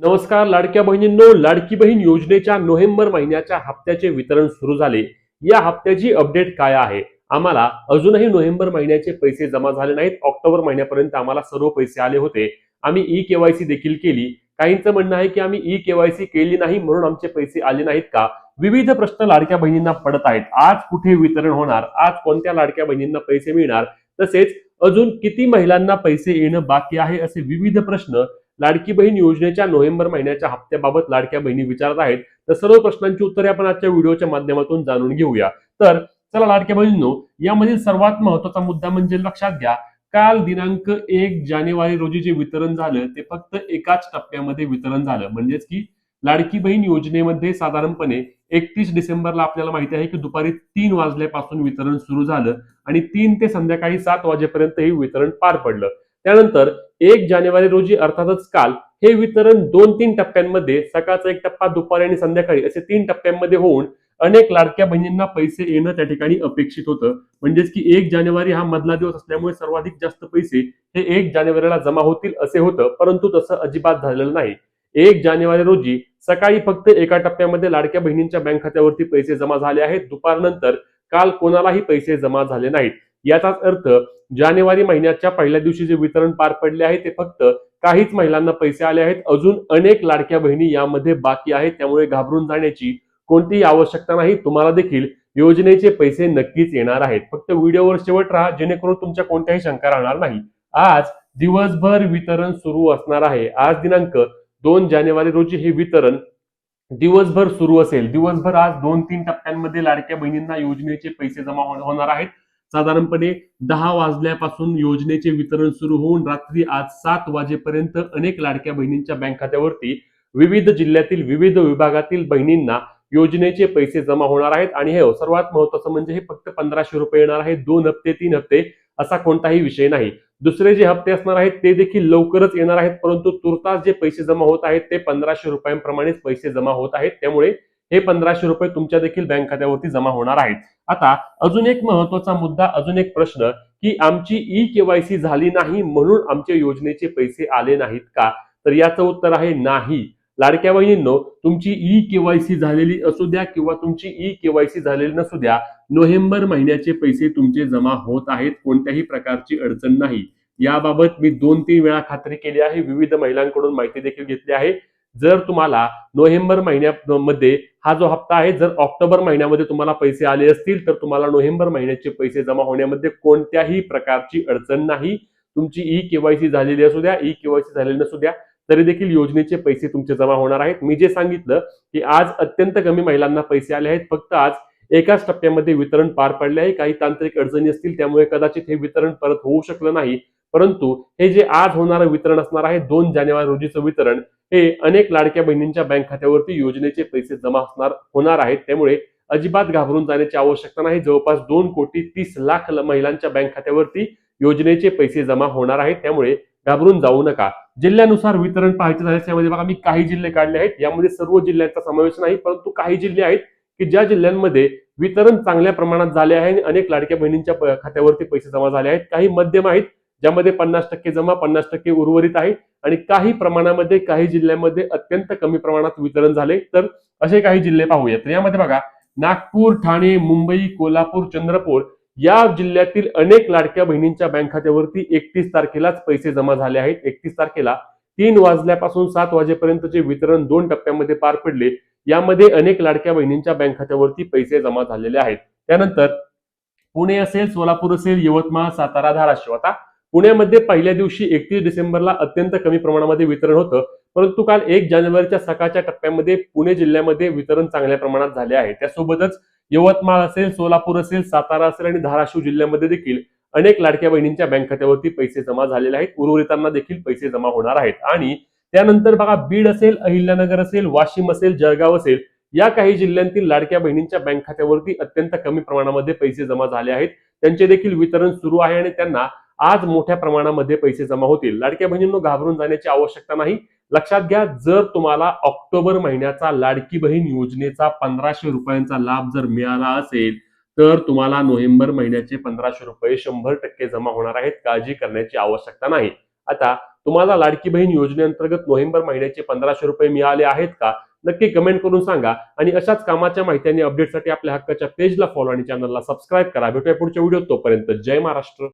नमस्कार लाडक्या बहिणींनो लाडकी बहीण योजनेच्या नोव्हेंबर महिन्याच्या हप्त्याचे वितरण सुरू झाले. या हप्त्याची अपडेट काय आहे? आम्हाला अजूनही नोव्हेंबर महिन्याचे पैसे जमा झाले नाहीत. ऑक्टोबर महिन्यापर्यंत आम्हाला सर्व पैसे आले होते. आम्ही ई केवायसी देखील केली. काहींचं म्हणणं आहे की आम्ही ई केवायसी केली नाही म्हणून आमचे पैसे आले नाहीत का? विविध प्रश्न लाडक्या बहिणींना पडत आहेत. आज कुठे वितरण होणार? आज कोणत्या लाडक्या बहिणींना पैसे मिळणार? तसेच अजून किती महिलांना पैसे येणं बाकी आहे असे विविध प्रश्न लाडकी बहीण योजनेच्या नोव्हेंबर महिन्याच्या हप्त्याबाबत लाडक्या बहिणी विचारत आहेत. तर सर्व प्रश्नांची उत्तरे आपण आजच्या व्हिडिओच्या माध्यमातून जाणून घेऊया. तर चला लाडक्या बहिणींनो यामधील सर्वात महत्त्वाचा मुद्दा म्हणजे लक्षात घ्या. काल दिनांक एक जानेवारी रोजी जे वितरण झालं ते फक्त एकाच टप्प्यामध्ये वितरण झालं. म्हणजेच की लाडकी बहीण योजनेमध्ये साधारणपणे एकतीस डिसेंबरला आपल्याला माहिती आहे की दुपारी तीन वाजल्यापासून वितरण सुरू झालं आणि तीन ते संध्याकाळी सात वाजेपर्यंत हे वितरण पार पडलं. त्यानंतर एक जानेवारी रोजी अर्थातच काल हे वितरण दोन तीन टप्प्यांमध्ये सकाळचा एक टप्पा दुपारी आणि संध्याकाळी असे तीन टप्प्यांमध्ये होऊन अनेक लाडक्या बहिणींना पैसे येणं त्या ठिकाणी अपेक्षित होतं. म्हणजेच की एक जानेवारी हा मधला दिवस असल्यामुळे सर्वाधिक जास्त पैसे हे एक जानेवारीला जमा होतील असे होतं परंतु तसं अजिबात झालेलं नाही. एक जानेवारी रोजी सकाळी फक्त एका टप्प्यामध्ये लाडक्या बहिणींच्या बँक खात्यावरती पैसे जमा झाले आहेत. दुपारनंतर काल कोणालाही पैसे जमा झाले नाहीत. याचाच अर्थ जानेवारी महिन्याच्या पहिल्या दिवशी जे वितरण पार पडले आहे ते फक्त काहीच महिलांना पैसे आले आहेत. अजून अनेक लाडक्या बहिणी यामध्ये बाकी आहेत. त्यामुळे घाबरून जाण्याची कोणतीही आवश्यकता नाही. तुम्हाला देखील योजनेचे पैसे नक्कीच येणार आहेत. फक्त व्हिडिओवर शेवट राहा जेणेकरून तुमच्या कोणत्याही शंका राहणार नाही. आज दिवसभर वितरण सुरू असणार आहे. आज दिनांक दोन जानेवारी रोजी हे वितरण दिवसभर सुरू असेल. दिवसभर आज दोन तीन टप्प्यांमध्ये लाडक्या बहिणींना योजनेचे पैसे जमा होणार आहेत. साधारणपणे दहा वाजल्यापासून योजनेचे वितरण सुरू होऊन रात्री आज सात वाजेपर्यंत अनेक लाडक्या बहिणींच्या बँक खात्यावरती विविध जिल्ह्यातील विविध विभागातील बहिणींना योजनेचे पैसे जमा होणार आहेत. आणि हे हो, सर्वात महत्वाचं म्हणजे हे फक्त पंधराशे रुपये येणार आहे दोन हप्ते तीन हप्ते असा कोणताही विषय नाही. दुसरे जे हप्ते असणार आहेत ते देखील लवकरच येणार आहेत. परंतु तुर्तास जे पैसे जमा होत आहेत ते पंधराशे रुपयांप्रमाणेच पैसे जमा होत आहेत. त्यामुळे हे पंधराशे रुपये तुमच्या देखील बँक खात्यावरती जमा होणार आहेत. आता अजून एक महत्त्वाचा मुद्दा अजून एक प्रश्न की आमची ई केवायसी झाली नाही म्हणून आमच्या योजनेचे पैसे आले नाहीत का? तर याचं उत्तर आहे नाही. लाडक्या बहिणींनो तुमची ई केवायसी झालेली असू द्या किंवा तुमची ई केवायसी झालेली नसू द्या नोव्हेंबर महिन्याचे पैसे तुमचे जमा होत आहेत कोणत्याही प्रकारची अडचण नाही. याबाबत मी दोन तीन वेळा खात्री केली आहे विविध महिलांकडून माहिती देखील घेतली आहे. जर तुम्हाला नोव्हेंबर महिन्यामध्ये हा जो हप्ता आहे जर ऑक्टोबर महिन्यामध्ये तुम्हाला पैसे आले असतील तर तुम्हाला नोव्हेंबर महिन्याचे पैसे जमा होण्यामध्ये कोणत्याही प्रकारची अडचण नाही. तुमची ई केवायसी झालेली असू द्या ई केवायसी झालेली नसू द्या तरी देखील योजनेचे पैसे तुमचे जमा होणार आहेत. मी जे सांगितलं की आज अत्यंत कमी महिलांना पैसे आले आहेत फक्त आज एकाच टप्प्यामध्ये वितरण पार पडले आहे. काही तांत्रिक अडचणी असतील त्यामुळे कदाचित हे वितरण परत होऊ शकलं नाही. परंतु हे जे आज होणारं वितरण असणार आहे दोन जानेवारी रोजीचं वितरण हे अनेक लाडक्या बहिणींच्या बँक खात्यावरती योजनेचे पैसे जमा असणार होणार आहेत. त्यामुळे अजिबात घाबरून जाण्याची आवश्यकता नाही. जवळपास दोन कोटी तीस लाख महिलांच्या बँक खात्यावरती योजनेचे पैसे जमा होणार आहेत. त्यामुळे घाबरून जाऊ नका. जिल्ह्यानुसार वितरण पाहायचे झाल्यास यामध्ये बघा मी काही जिल्हे काढले आहेत. यामध्ये सर्व जिल्ह्यांचा समावेश नाही परंतु काही जिल्हे आहेत की ज्या जिल्ह्यांमध्ये वितरण चांगल्या प्रमाणात झाले आहे आणि अनेक लाडक्या बहिणींच्या खात्यावरती पैसे जमा झाले आहेत. काही मध्यम आहेत ज्यामध्ये पन्नास टक्के जमा पन्नास टक्के उर्वरित आहे. आणि काही प्रमाणामध्ये काही जिल्ह्यांमध्ये अत्यंत कमी प्रमाणात वितरण झाले. तर असे काही जिल्हे पाहूया तर यामध्ये बघा नागपूर ठाणे मुंबई कोल्हापूर चंद्रपूर या जिल्ह्यातील अनेक लाडक्या बहिणींच्या बँक खात्यावरती एकतीस तारखेलाच पैसे जमा झाले आहेत. एकतीस तारखेला तीन वाजल्यापासून सात वाजेपर्यंतचे वितरण दोन टप्प्यामध्ये पार पडले. यामध्ये अनेक लाडक्या बहिणींच्या बँक खात्यावरती पैसे जमा झालेले आहेत. त्यानंतर पुणे असेल सोलापूर असेल यवतमाळ सातारा धाराशिव. आता पुण्यामध्ये पहिल्या दिवशी एकतीस डिसेंबरला अत्यंत कमी प्रमाणामध्ये वितरण होतं परंतु काल एक जानेवारीच्या सकाळच्या टप्प्यामध्ये पुणे जिल्ह्यामध्ये वितरण चांगल्या प्रमाणात झाले आहे. त्यासोबतच यवतमाळ असेल सोलापूर असेल सातारा असेल आणि धाराशिव जिल्ह्यामध्ये देखील अनेक लाडक्या बहिणींच्या बँक खात्यावरती पैसे जमा झालेले आहेत. उर्वरितांना देखील पैसे जमा होणार आहेत. आणि त्यानंतर बघा बीड असेल अहिल्यानगर असेल वाशिम असेल जळगाव असेल या काही जिल्ह्यांतील लाडक्या बहिणींच्या बँक खात्यावरती अत्यंत कमी प्रमाणामध्ये पैसे जमा झाले आहेत. त्यांचे देखील वितरण सुरू आहे आणि त्यांना आज मोठ्या प्रमाणामध्ये पैसे जमा होतील. लाडक्या बहिणींनो घाबरून जाण्याची आवश्यकता नाही. लक्षात घ्या जर तुम्हाला ऑक्टोबर महिन्याचा लाडकी बहीण योजनेचा पंधराशे रुपयांचा लाभ जर मिळाला असेल तर तुम्हाला नोव्हेंबर महिन्याचे पंधराशे रुपये शंभर टक्के जमा होणार आहेत काळजी करण्याची आवश्यकता नाही. आता तुम्हाला लाडकी बहीण योजनेअंतर्गत नोव्हेंबर महिन्याचे पंधराशे रुपये मिळाले आहेत का? नक्की कमेंट करून सांगा. आणि अशाच कामाच्या माहिती आणि अपडेटसाठी आपल्या हक्काच्या पेजला फॉलो आणि चॅनलला सबस्क्राईब करा. भेटूया पुढच्या व्हिडिओ तोपर्यंत. जय महाराष्ट्र.